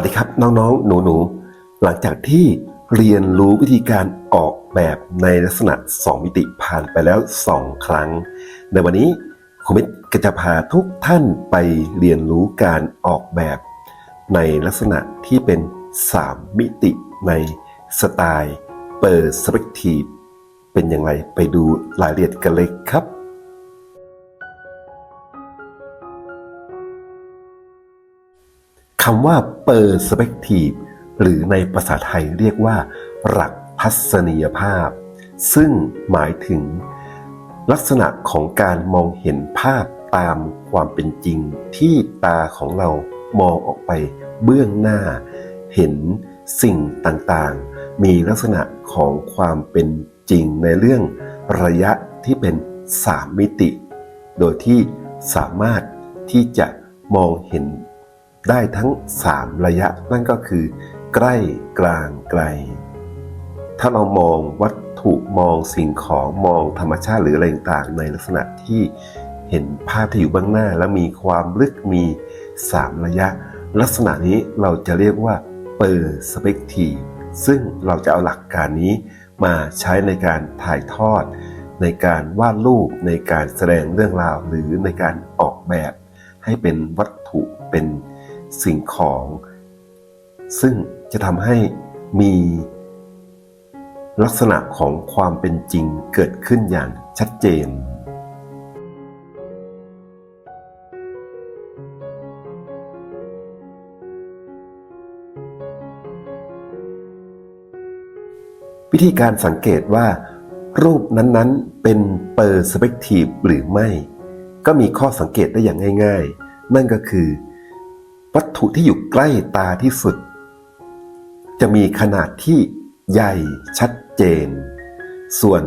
วัสดีครับน้องๆ หนูๆ หลังจากที่เรียนรู้วิธีการออกแบบในลักษณะ 2 มิติผ่านไปแล้ว 2 ครั้ง ในวันนี้ครูมิตรก็จะพาทุกท่านไปเรียนรู้การออกแบบ ในลักษณะที่เป็น 3 มิติในสไตล์เปิดสเปกทีฟเป็นอย่างไรไปดูรายละเอียดกันเลยครับ คำว่า perspective หรือในภาษาไทยเรียกว่า หลักทัศนียภาพ ซึ่งหมายถึง ลักษณะของการมองเห็นภาพตามความเป็นจริง ที่ตาของเรามองออกไปเบื้องหน้า เห็นสิ่งต่างๆ มีลักษณะของความเป็นจริงในเรื่องระยะที่เป็น3มิติ โดยที่สามารถที่จะมองเห็น ได้ทั้ง 3 ระยะ นั่นก็คือ ใกล้กลางไกล ถ้าเรามองวัตถุมองสิ่งของมองธรรมชาติหรืออะไรต่างในลักษณะที่เห็นภาพที่อยู่เบื้องหน้า แล้วมีความลึกมี 3 ระยะ ลักษณะนี้เราจะเรียกว่าเปอร์สเปกทีซึ่งเราจะเอาหลักการนี้มาใช้ในการถ่ายทอด ในการวาดรูปในการแสดงเรื่องราว หรือในการออกแบบ ให้เป็นวัตถุเป็น สิ่งของ ซึ่งจะทำให้มีลักษณะของความเป็นจริงเกิดขึ้นอย่างชัดเจน วิธีการสังเกตว่า รูปนั้นๆเป็นเปอร์สเปกทีฟหรือไม่ ก็มีข้อสังเกตได้อย่างง่าย ๆ นั่นก็คือ วัตถุที่อยู่ใกล้ตาที่สุด จะมีขนาดที่ใหญ่ชัดเจน ส่วน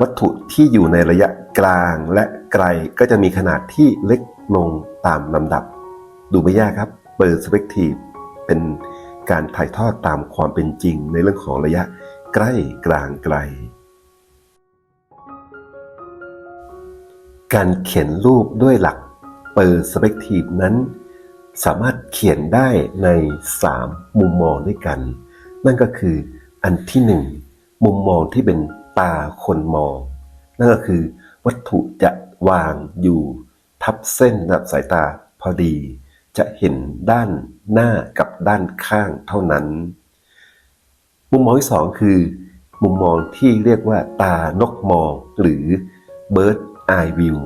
วัตถุที่อยู่ในระยะกลางและไกลก็จะมีขนาดที่เล็กลงตามลำดับ ดูไม่ยากครับเปิดสเปกทีฟเป็นการถ่ายทอดตามความเป็นจริงในเรื่องของระยะใกล้กลางไกล การเขียนรูปด้วยหลักเปิดสเปกทีฟนั้น สามารถเขียนได้ใน 3 มุมมองด้วยกัน นั่นก็คืออันที่ 1 มุมมองที่เป็นตาคนมอง นั่นก็คือ วัตถุจะวางอยู่ทับเส้นระดับสายตาพอดี จะเห็นด้านหน้ากับด้านข้างเท่านั้น มุมมองที่ 2 คือ มุมมองที่เรียกว่าตานกมองหรือ bird eye view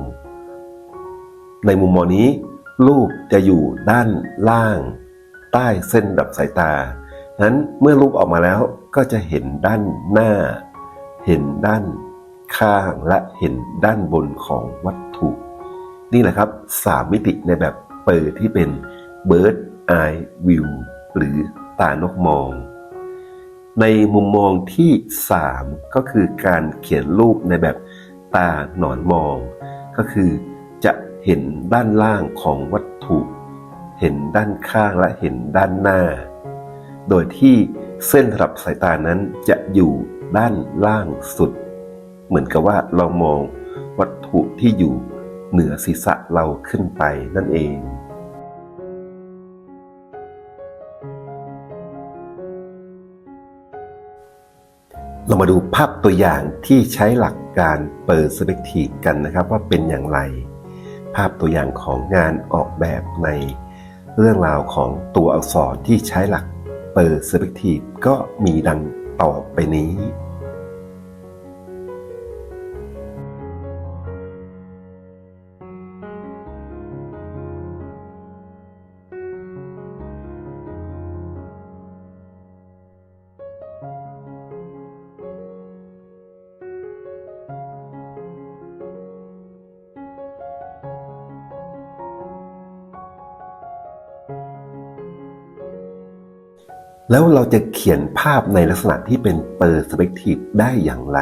ในมุมมองนี้ รูปจะอยู่ด้านล่าง ใต้เส้นดับสายตานั้นเมื่อรูปออกมาแล้วก็จะเห็นด้านหน้า เห็นด้านข้างและเห็นด้านบนของวัตถุ นี่แหละครับสามมิติในแบบเปิดที่เป็น bird eye view หรือตานกมอง ในมุมมองที่ 3 ก็คือการเขียนรูปในแบบตาหนอนมอง ก็คือจะ เห็นด้านล่างของวัตถุ เห็นด้านข้างและเห็นด้านหน้า โดยที่เส้นระดับสายตานั้นจะอยู่ด้านล่างสุด เหมือนกับว่าเรามองวัตถุที่อยู่เหนือศีรษะเราขึ้นไปนั่นเองเรามาดูภาพตัวอย่างที่ใช้หลักการเปิดสเปกทีกันนะครับว่าเป็นอย่างไราพตัวอย่างของงานออกแบบในเรื่องราวของตัวอักษรที่ใช้หลักเปิดสเปกทีฟก็มีดังต่อไปนี้ แล้วเราจะเขียนภาพในลักษณะที่เป็นเปอร์สเปกทีฟได้อย่างไร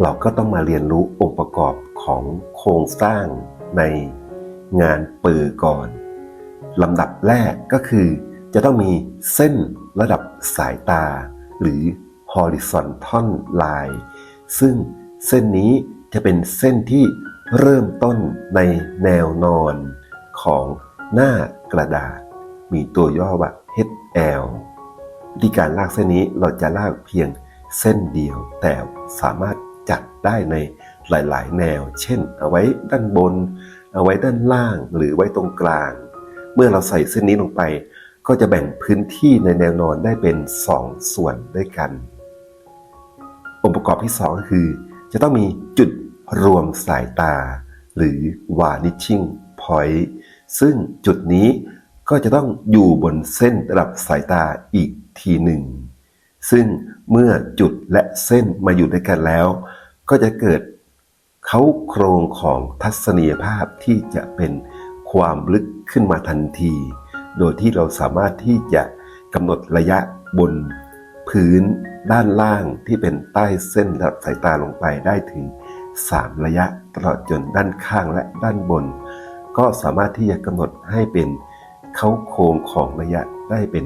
เราก็ต้องมาเรียนรู้องค์ประกอบของโครงสร้างในงานเปอร์ก่อนลำดับแรกก็คือ จะต้องมีเส้นระดับสายตา หรือ horizontal line ซึ่งเส้นนี้จะเป็นเส้นที่เริ่มต้นในแนวนอนของหน้ากระดาษ มีตัวย่อว่า HL วิธีการลากเส้นนี้เราจะลากเพียงเส้นเดียว แต่สามารถจัดได้ในหลาย ๆ แนว เช่น เอาไว้ด้านบน เอาไว้ด้านล่างหรือไว้ตรงกลาง เมื่อเราใส่เส้นนี้ลงไป ก็จะแบ่งพื้นที่ในแนวนอนได้เป็น 2 ส่วนด้วยกัน องค์ประกอบที่2ก็คือ จะต้องมีจุดรวมสายตา หรือ vanishing point ซึ่งจุดนี้ ก็จะต้องอยู่บนเส้นระดับสายตาอีกทีหนึ่ง ซึ่งเมื่อจุดและเส้นมาอยู่ด้วยกันแล้ว ก็จะเกิดเขาโครงของทัศนียภาพที่จะเป็นความลึกขึ้นมาทันที โดยที่เราสามารถที่จะกำหนดระยะบนพื้นด้านล่างที่เป็นใต้เส้นระดับสายตาลงไปได้ถึง 3 ระยะตลอดจนด้านข้างและด้านบน ก็สามารถที่จะกำหนดให้เป็น เขาโครงของระยะได้เป็น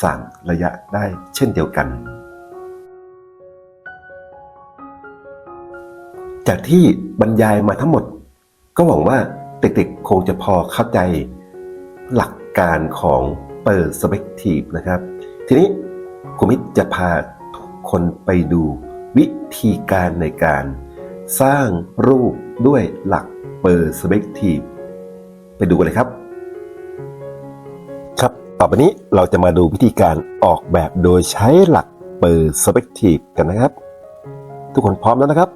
สามระยะได้เช่นเดียวกัน จากที่บรรยายมาทั้งหมด ก็หวังว่าเด็กๆคงจะพอเข้าใจหลักการของเปิดสเปกทีฟนะครับ ทีนี้ครูมิตจะพาทุกคนไปดูวิธีการในการสร้างรูปด้วยหลักเปิดสเปกทีฟไปดูกันเลยครับ อไปนี้เราจะมาดูวิธีการออกแบบโดยใช้หลักเปิดสเปกทีฟกันนะครับ ทุกคนพร้อมแล้วนะครับ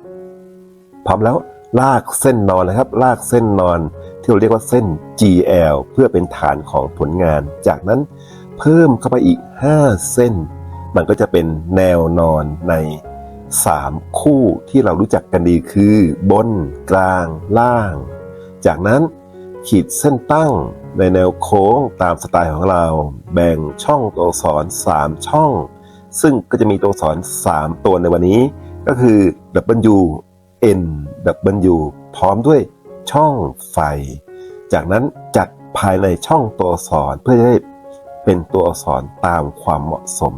พร้อมแล้วลากเส้นนอนนะครับ ลากเส้นนอนที่เราเรียกว่าเส้น GL เพื่อเป็นฐานของผลงาน จากนั้นเพิ่มเข้าไปอีก 5 เส้น มันก็จะเป็นแนวนอนใน 3 คู่ที่เรารู้จักกันดีคือบน กลาง ล่าง จากนั้นขีดเส้นตั้ง ในแนวโค้งตามสไตล์ของเรา แบ่งช่องตัวอักษร 3 ช่อง ซึ่งก็จะมีตัวอักษร 3 ตัวในวันนี้ ก็คือ W N W พร้อมด้วยช่องไฟ จากนั้นจัดภายในช่องตัวอักษรเพื่อจะได้เป็นตัวอักษรตามความเหมาะสม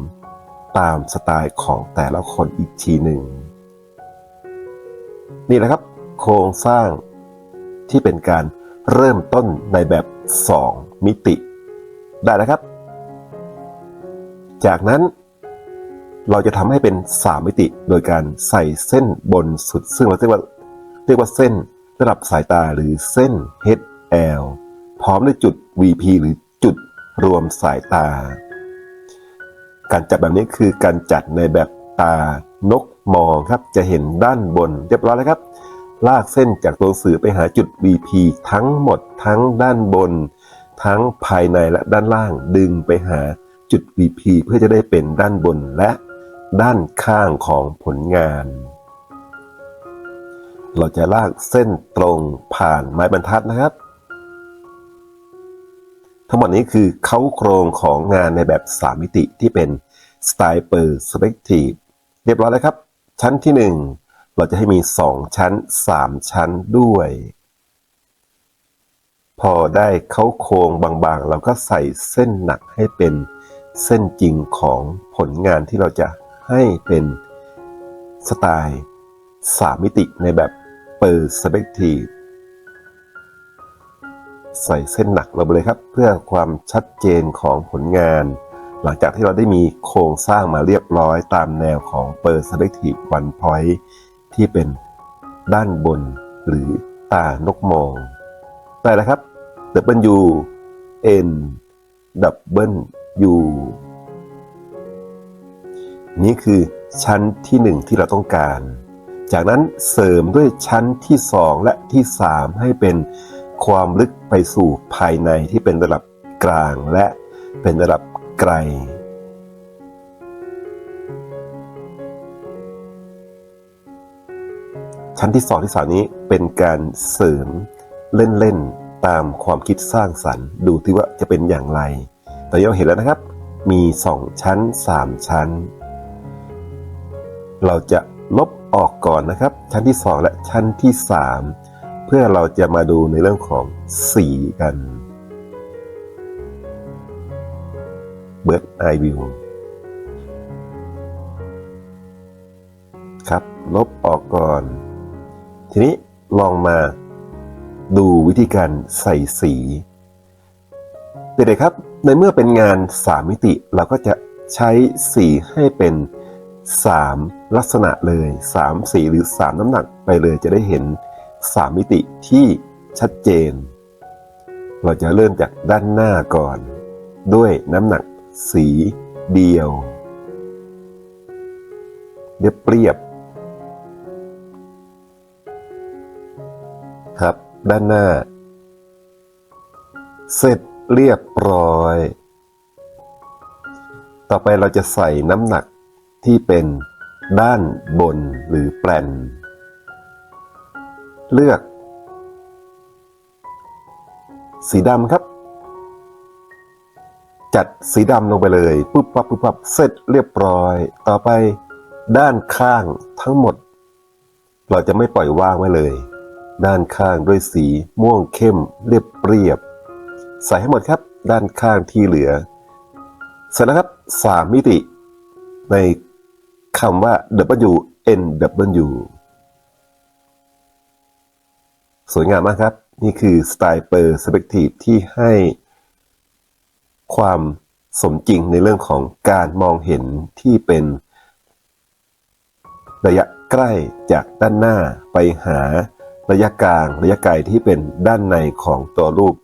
ตามสไตล์ของแต่ละคนอีกทีหนึ่ง นี่แหละครับ โครงสร้างที่เป็นการเริ่มต้นในแบบ 2 มิติ ได้แล้วครับ จากนั้นเราจะทำให้เป็น 3 มิติ โดยการใส่เส้นบนสุด ซึ่งเราเรียกว่าเรียกว่าเส้นระดับสายตาหรือเส้น HL พร้อมด้วยจุด VP หรือจุดรวมสายตา การจัดแบบนี้คือการจัดในแบบตานกมองครับ จะเห็นด้านบนเรียบร้อยแล้วครับ ลากเส้นจากตัวสื่อไปหาจุด VP ทั้งหมดทั้งด้านบน ทั้งภายในและด้านล่างดึงไปหาจุด VP เพื่อจะได้เป็นด้านบนและด้านข้างของผลงาน เราจะลากเส้นตรงผ่านไม้บรรทัดนะครับ ทั้งหมดนี้คือเขาโครงของงานในแบบ 3 มิติที่เป็นสไตล์เปอร์สเปกทีฟเรียบร้อยแล้วครับ ชั้นที่ 1 เราจะให้มี 2 ชั้น 3 ชั้นด้วย พอได้เขาโครงบางๆ เราก็ใส่เส้นหนักให้เป็นเส้นจริงของผลงานที่เราจะให้เป็นสไตล์3มิติในแบบเปอร์สเปกทีฟใส่เส้นหนักลงไปเลยครับ เพื่อความชัดเจนของผลงาน หลังจากที่เราได้มีโครงสร้างมาเรียบร้อยตามแนวของเปอร์สเปก ที่เป็นด้านบนหรือตานกมองได้แล้วครับ W N W U นี่คือชั้นที่หนึ่งที่เราต้องการ จากนั้นเสริมด้วยชั้นที่สองและที่สามให้เป็นความลึกไปสู่ภายในที่เป็นระดับกลางและเป็นระดับไกล ชั้นที่สองที่สามนี้เป็นการเสริมเล่นๆตามความคิดสร้างสรรค์ ดูที่ว่าจะเป็นอย่างไร แตอนนี้เราเห็นแล้วนะครับ มี 2 ชั้น 3 ชั้น เราจะลบออกก่อนนะครับ ชั้นที่ 2 และชั้นที่ 3 เพื่อเราจะมาดูในเรื่องของสีกัน Bird Eye View ครับ ลบออกก่อน ทีนี้ลองมาดูวิธีการใส่สีเด็กๆครับ ในเมื่อเป็นงานสามมิติเราก็จะใช้สีให้เป็นสามลักษณะเลยสามสีหรือสามน้ำหนักไปเลยจะได้เห็นสามมิติที่ชัดเจน เราจะเริ่มจากด้านหน้าก่อน ด้วยน้ำหนักสีเดียว เรียบเรียบ ด้านหน้า เสร็จเรียบร้อย ต่อไปเราจะใส่น้ำหนักที่เป็นด้านบนหรือแปลน เลือก สีดำครับ จัดสีดำลงไปเลยปุ๊บปั๊บปุ๊บปั๊บเสร็จเรียบร้อย ต่อไปด้านข้างทั้งหมด เราจะไม่ปล่อยว่างไว้เลย ด้านข้างด้วยสีม่วงเข้มเรียบเรียบ ใส่ให้หมดครับ ด้านข้างที่เหลือ เสร็จแล้วครับสามมิติ ในคำว่า W N W สวยงามมากครับ นี่คือสไตล์เปอร์สเปกทีฟที่ให้ความสมจริงในเรื่องของการมองเห็นที่เป็นระยะใกล้จากด้านหน้าไปหา ระยะกลางระยะไกลที่เป็นด้านในของตัวรูป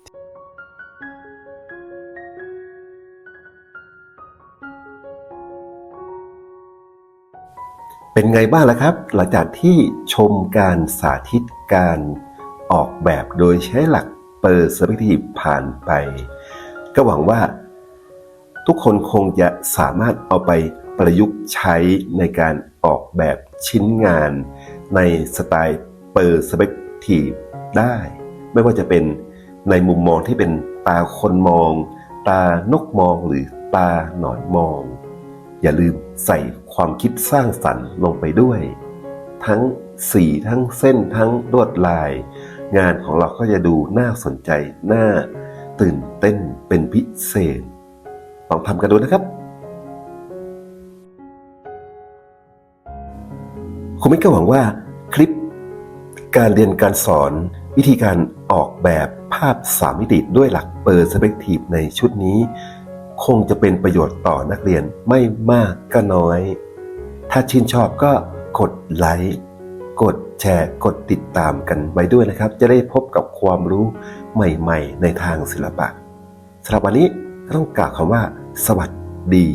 เป็นไงบ้างล่ะครับ หลังจากที่ชมการสาธิตการออกแบบโดยใช้หลักเปอร์สเปกทีฟผ่านไป ก็หวังว่า ทุกคนคงจะสามารถเอาไปประยุกต์ใช้ในการออกแบบชิ้นงาน ในสไตล์ เปอร์สเปกทีฟได้ ไม่ว่าจะเป็นในมุมมองที่เป็นตาคนมอง ตานกมองหรือตาหนอนมอง อย่าลืมใส่ความคิดสร้างสรรค์ลงไปด้วย ทั้งสีทั้งเส้นทั้งลวดลาย งานของเราก็จะดูน่าสนใจน่าตื่นเต้นเป็นพิเศษลองทำกันดูนะครับคุณมิตรก็หวังว่าคลิป การเรียนการสอนวิธีการออกแบบภาพสามมิติด้วยหลักเปอร์สเปกทีฟในชุดนี้ คงจะเป็นประโยชน์ต่อนักเรียนไม่มากก็น้อย ถ้าชื่นชอบก็กดไลค์กดแชร์กดติดตามกันไว้ด้วยนะครับ จะได้พบกับความรู้ใหม่ ๆ ในทางศิลปะสำหรับวันนี้ต้องกล่าวคำว่า สวัสดี